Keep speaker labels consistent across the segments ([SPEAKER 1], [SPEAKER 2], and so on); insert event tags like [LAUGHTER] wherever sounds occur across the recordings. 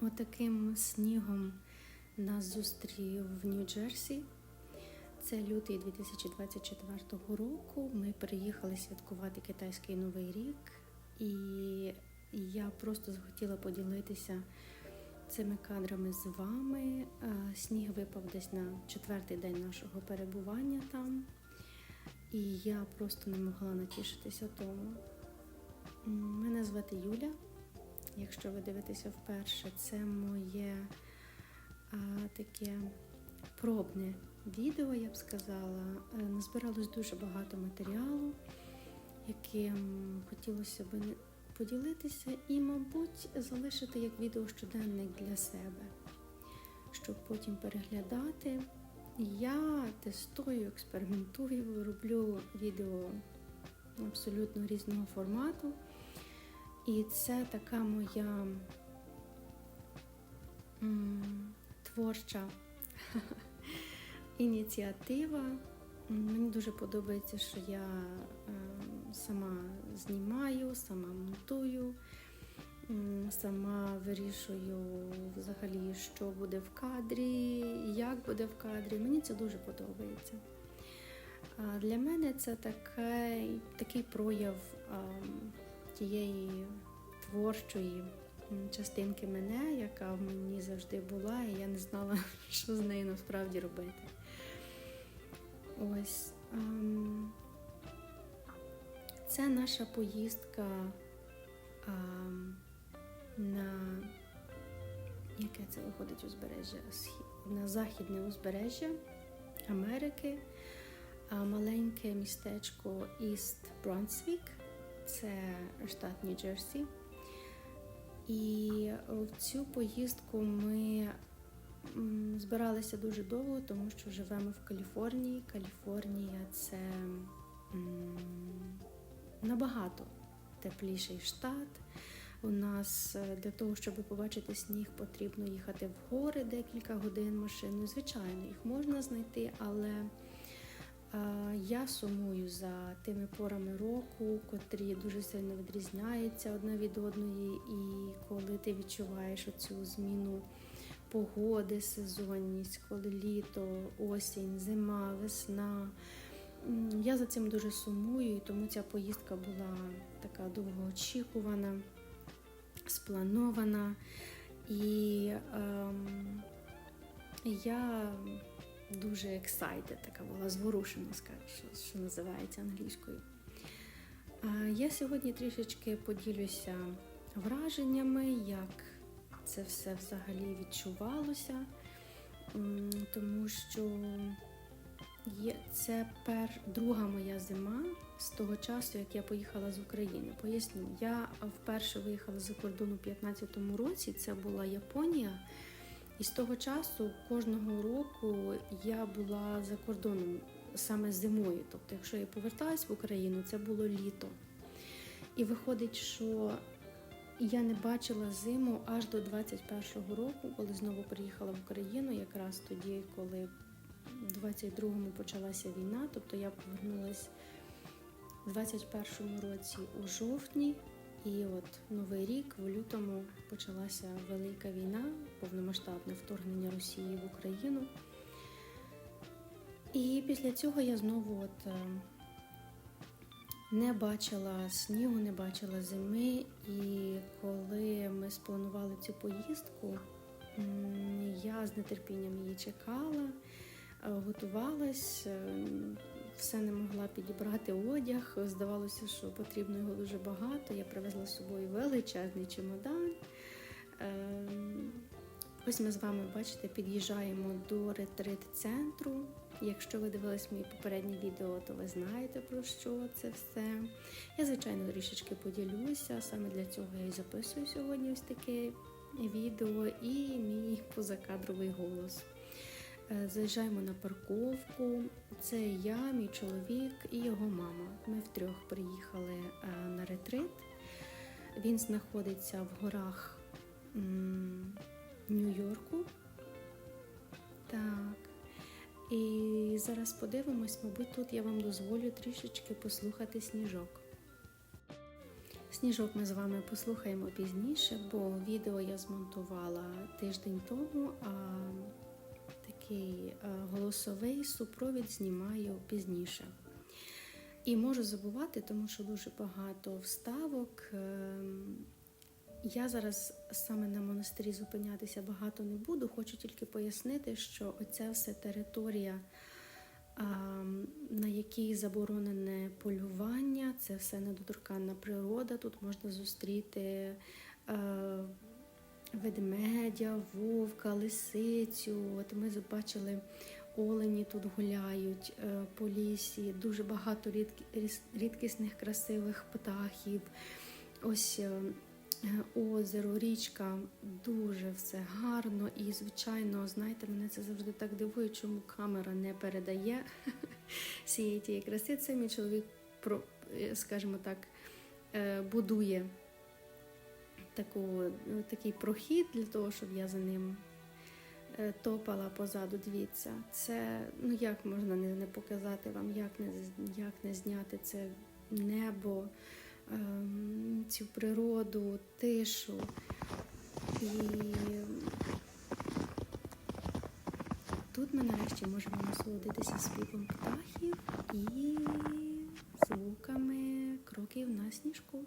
[SPEAKER 1] Отаким снігом нас зустрів в Нью-Джерсі. Це лютий 2024 року. Ми приїхали святкувати китайський новий рік, і я просто захотіла поділитися цими кадрами з вами. Е, Сніг випав десь на четвертий день нашого перебування там, і я просто не могла натішитися тому. Мене звати Юля. Якщо ви дивитеся вперше, це моє а, таке пробне відео, я б сказала. Е, Назбиралось дуже багато матеріалу, яким хотілося б поділитися і, мабуть, залишити як відео щоденник для себе, щоб потім переглядати. Я тестую, експериментую, роблю відео абсолютно різного формату. І це така моя м, творча ініціатива. Мені дуже подобається, що я е, сама знімаю, сама монтую, сама вирішую взагалі, що буде в кадрі, як буде в кадрі. Мені це дуже подобається. Для мене це такий, такий прояв тієї творчої частинки мене, яка в мені завжди була, і я не знала, [LAUGHS] що з нею насправді робити. Ось. ем, Це наша поїздка ем, на яке це виходить узбережжя? На західне узбережжя Америки маленьке містечко Іст Бронсвік, це штат Нью-Джерсі. І в цю поїздку ми збиралися дуже довго, тому що живемо в Каліфорнії. Каліфорнія це набагато тепліший штат. У нас е, для того, щоб побачити сніг, потрібно їхати в гори декілька годин машиною. Звичайно, їх можна знайти, але Я сумую за тими порами року, котрі дуже сильно відрізняються одна від одної, і коли ти відчуваєш оцю зміну погоди, сезонність, коли літо, осінь, зима, весна. Я за цим дуже сумую, і тому ця поїздка була така довгоочікувана, спланована. І ем, я дуже excited, така була зворушена, що, що називається англійською. Я сьогодні трішечки поділюся враженнями, як це все взагалі відчувалося, тому що це пер, друга моя зима з того часу, як я поїхала з України. Поясню, я вперше виїхала за кордон у 2015 році, це була Японія. І з того часу кожного року я була за кордоном саме зимою. Тобто, якщо я поверталась в Україну, це було літо. І виходить, що я не бачила зиму аж до 21-го року, коли знову приїхала в Україну, якраз тоді, коли в 22-му почалася війна. Тобто я повернулася в 21-му році у жовтні. І от Новий рік в лютому почалася велика війна, повномасштабне вторгнення Росії в Україну. І після цього я знову от е, не бачила снігу, не бачила зими. І коли ми спланували цю поїздку, я з нетерпінням її чекала, е, готувалась, е, все не могла підібрати одяг. Здавалося, що потрібно його дуже багато. Я привезла з собою величезний чемодан. Ем, Ось ми з вами, бачите, під'їжджаємо до ретрит-центру. Якщо ви дивились мої попередні відео, то ви знаєте про що це все. Я, звичайно, трішечки поділюся. Саме для цього я і записую сьогодні ось таке відео і мій позакадровий голос. Е, Заїжджаємо на парковку. Це я, мій чоловік і його мама. Ми втрьох приїхали е, на ретрит. Він знаходиться в горах Нью-Йорку. Так. І зараз подивимось, мабуть, тут я вам дозволю трішечки послухати сніжок. Сніжок ми з вами послухаємо пізніше, бо відео я змонтувала тиждень тому, а такий е, голосовий супровід знімаю пізніше. І можу забувати, тому що дуже багато вставок. Ем, Я зараз саме на монастирі зупинятися багато не буду. Хочу тільки пояснити, що оця все територія, на якій заборонене полювання, це все недоторканна природа. Тут можна зустріти е, ведмедя, вовка, лисицю. От ми бачили олені тут гуляють е, по лісі, дуже багато рідкі- рідкісних красивих птахів. Ось е, е, озеро, річка, дуже все гарно. І, звичайно, знаєте, мене це завжди так дивує, чому камера не передає [LAUGHS] всієї тієї краси. Це мій чоловік, скажімо так, будує таку, ну, такий прохід для того, щоб я за ним е, топала позаду. Дивіться, це ну як можна не, не показати вам, як не, як не зняти це небо, ем, цю природу, тишу. І тут ми нарешті можемо насолодитися співом птахів і звуками кроків на сніжку.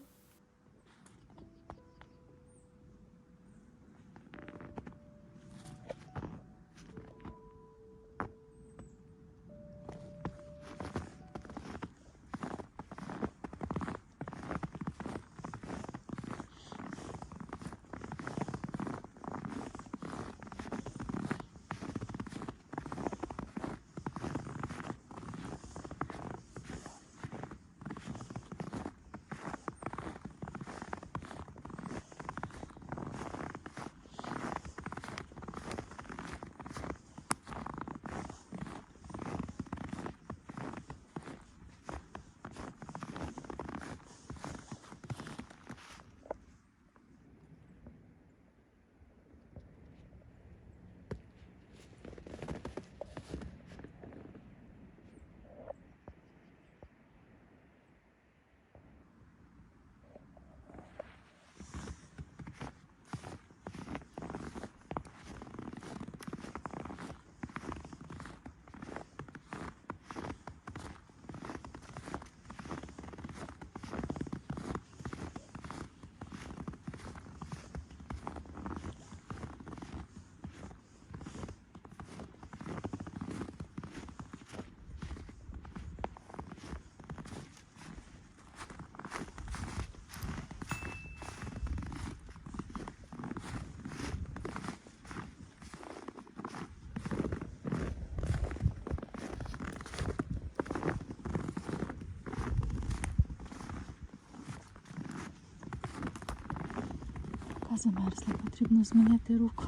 [SPEAKER 2] Замерзла, потрібно змінити руку.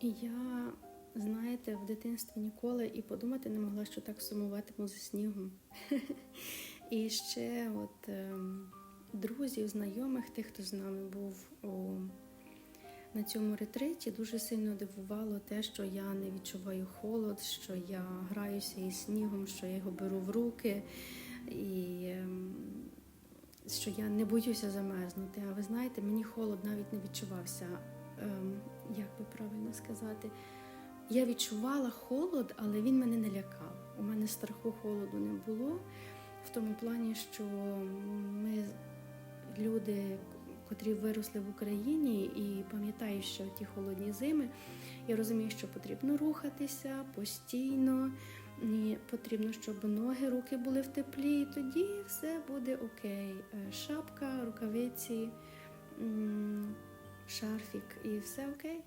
[SPEAKER 1] Я, знаєте, в дитинстві ніколи і подумати не могла, що так сумуватиму за снігом. [LAUGHS] І ще от ем, друзів, знайомих, тих, хто з нами був у, на цьому ретриті, дуже сильно дивувало те, що я не відчуваю холод, що я граюся із снігом, що я його беру в руки. І ем, що я не боюся замерзнути. А ви знаєте, мені холод навіть не відчувався. Ем, як би правильно сказати, я відчувала холод, але він мене не лякав. У мене страху холоду не було. В тому плані, що ми люди, котрі виросли в Україні, і пам'ятаю, що ті холодні зими, я розумію, що потрібно рухатися постійно. І потрібно, щоб ноги, руки були в теплі, і тоді все буде окей. Е, Шапка, рукавиці, шарфік і все окей.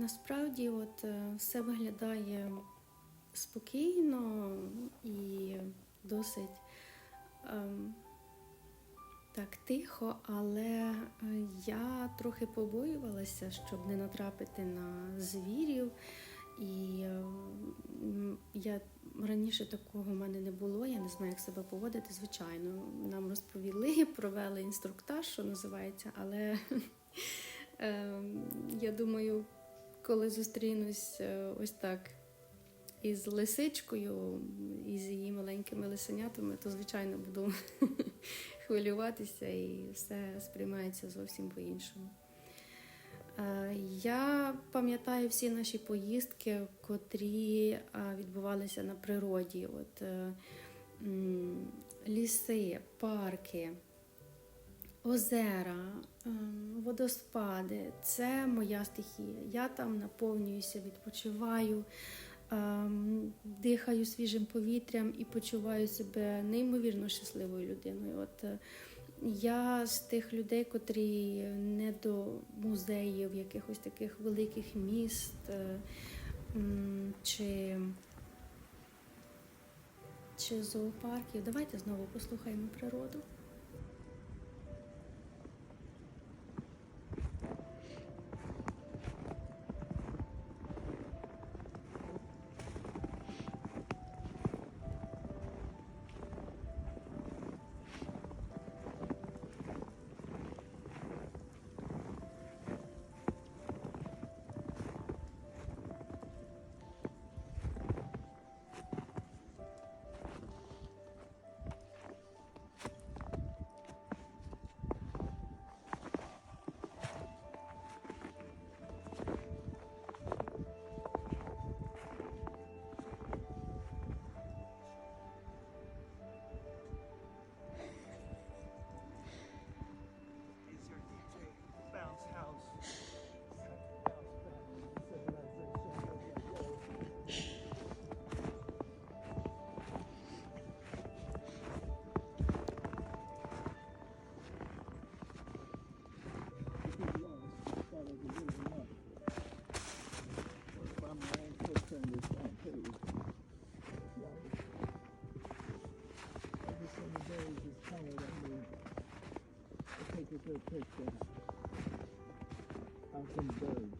[SPEAKER 1] Насправді от, е, все виглядає спокійно і досить ем, так тихо, але е, я трохи побоювалася, щоб не натрапити на звірів. І е, я раніше такого в мене не було, я не знаю, як себе поводити. Звичайно, нам розповіли, [LAUGHS] провели інструктаж, що називається, але [LAUGHS] е, я думаю, коли зустрінусь е, ось так із лисичкою, і з її маленькими лисенятами, то звичайно буду [LAUGHS] хвилюватися і все сприймається зовсім по-іншому. Е, Я пам'ятаю всі наші поїздки, котрі е, відбувалися на природі. От, ліси, парки, озера, ем, водоспади це моя стихія. Я там наповнююся, відпочиваю, ем, дихаю свіжим повітрям і почуваю себе неймовірно щасливою людиною. От е, я з тих людей, котрі не до музеїв, якихось таких великих міст е, чи, чи зоопарків. Давайте знову послухаємо природу.
[SPEAKER 3] I'll take a good picture of some birds.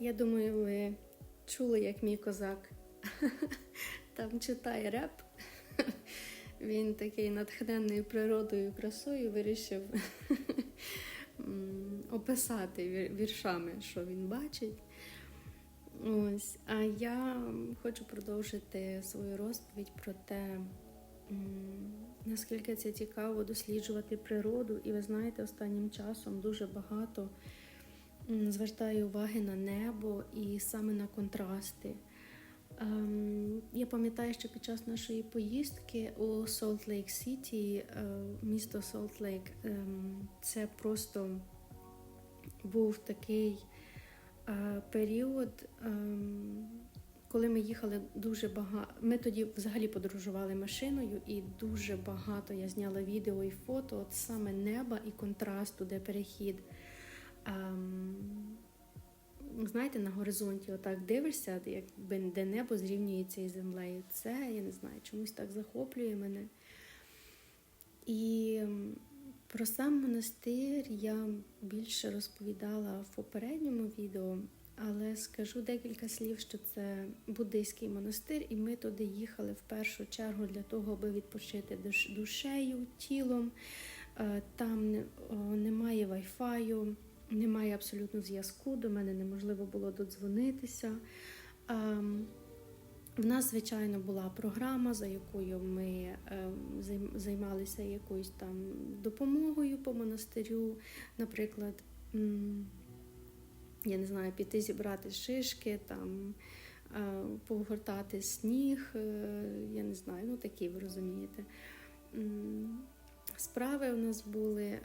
[SPEAKER 1] Я думаю, ви чули, як мій козак [LAUGHS] там читає реп. Він такий натхнений природою красою вирішив [LAUGHS] описати віршами, що він бачить. Ось. А я хочу продовжити свою розповідь про те, наскільки це цікаво досліджувати природу. І ви знаєте, останнім часом дуже багато звертаю уваги на небо і саме на контрасти. Ем, я пам'ятаю, що під час нашої поїздки у Солт Лейк Сіті, місто Солт Лейк, ем, це просто був такий е, період, ем, коли ми їхали дуже багато. Ми тоді взагалі подорожували машиною, і дуже багато я зняла відео і фото, от саме неба і контрасту, де перехід. Ем, знаєте, на горизонті отак дивишся, якби де небо зрівнюється із землею. Це, я не знаю, чомусь так захоплює мене. І про сам монастир я більше розповідала в попередньому відео, але скажу декілька слів, що це буддийський монастир, і ми туди їхали в першу чергу для того, аби відпочити душею, тілом. Е, Там о, немає вайфаю, немає абсолютно зв'язку. До мене неможливо було додзвонитися. Ем, В нас, звичайно, була програма, за якою ми ем, займалися якоюсь там допомогою по монастирю. Наприклад, я не знаю, піти зібрати шишки, там, е, повгортати сніг, е, я не знаю, ну такі ви розумієте. Справи у нас були, е,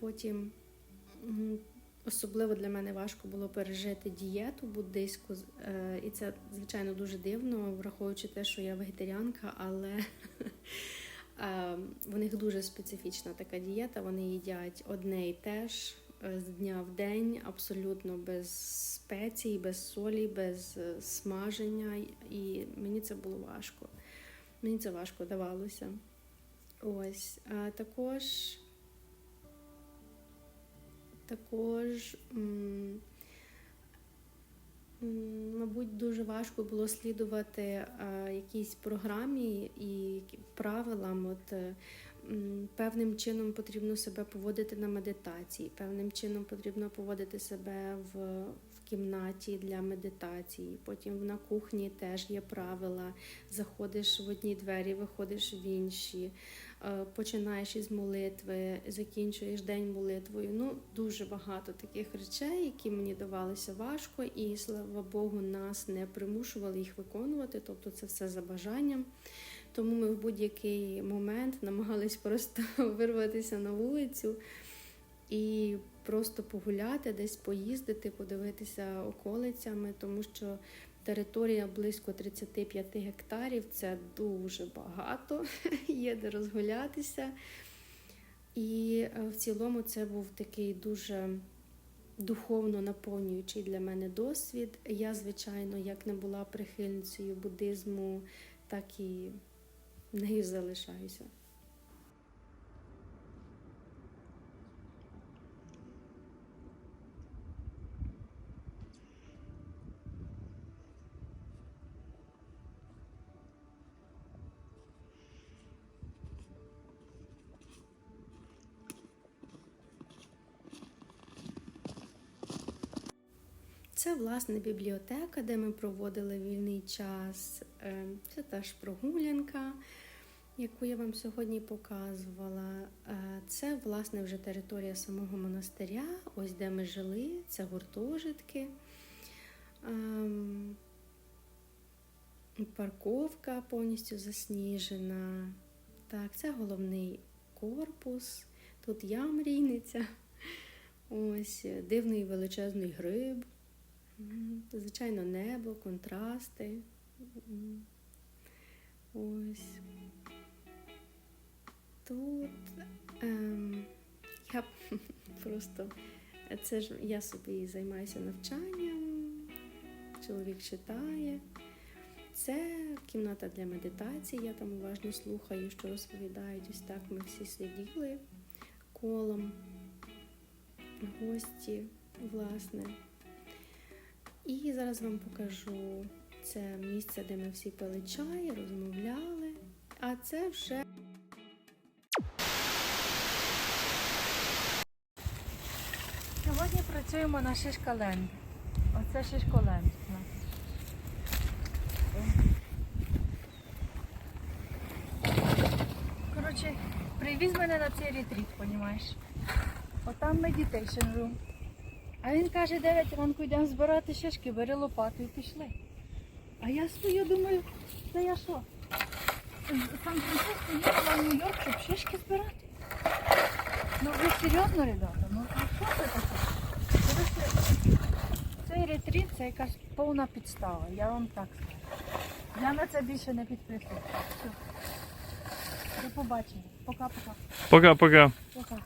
[SPEAKER 1] потім особливо для мене важко було пережити дієту буддийську, і це, звичайно, дуже дивно, враховуючи те, що я вегетаріанка, але [LAUGHS] в них дуже специфічна така дієта. Вони їдять одне і те ж з дня в день, абсолютно без спецій, без солі, без е, смаження. І мені це було важко. Мені це важко давалося. Ось. А також, також, мабуть, дуже важко було слідувати якійсь програмі і правилам. От, е, певним чином потрібно себе поводити на медитації, певним чином потрібно поводити себе в, в кімнаті для медитації. Потім на кухні теж є правила. Заходиш в одні двері, виходиш в інші. Е, Починаєш із молитви, закінчуєш день молитвою. Ну, дуже багато таких речей, які мені давалися важко, і слава Богу, нас не примушували їх виконувати. Тобто це все за бажанням. Тому ми в будь-який момент намагались просто [LAUGHS] вирватися на вулицю і просто погуляти, десь поїздити, подивитися околицями, тому що територія близько 35 гектарів це дуже багато, [LAUGHS] є де розгулятися. І е, в цілому це був такий дуже духовно наповнюючий для мене досвід. Я, звичайно, як не була прихильницею буддизму, так і нею залишаюся. Власне бібліотека, де ми проводили вільний час. Е, Це теж прогулянка, яку я вам сьогодні показувала. Е, Це власне вже територія самого монастиря, ось де ми жили, це гуртожитки. Ем, Парковка повністю засніжена. Так, це головний корпус. Тут я мрійниця. Ось дивний величезний гриб. Звичайно, небо, контрасти. Ось. Тут ем, я [LAUGHS] просто це ж я собі займаюся навчанням, чоловік читає. Це кімната для медитації. Я там уважно слухаю, що розповідають. Ось так ми всі сиділи колом. Гості, власне. І зараз вам покажу це місце, де ми всі пили чай, розмовляли. А це вже
[SPEAKER 2] Сьогодні працюємо на Шишкаленд. Оце Шишколенд у нас. Привіз мене на цей ретріт, понімаєш? Отам meditation room. А він каже, 9 ранку йдемо збирати шишки, бери лопату і пішли. А я стою, думаю, це я що? З Сан-Франциско їхала в Нью-Йорк, щоб шишки збирати. Ну ви серйозно, ребята? Ну що це таке? Цей ретріт це якась повна підстава, я вам так скажу. Я на це більше не підписую. Все. До побачення. Пока-пока.
[SPEAKER 4] Пока-пока.
[SPEAKER 2] Пока.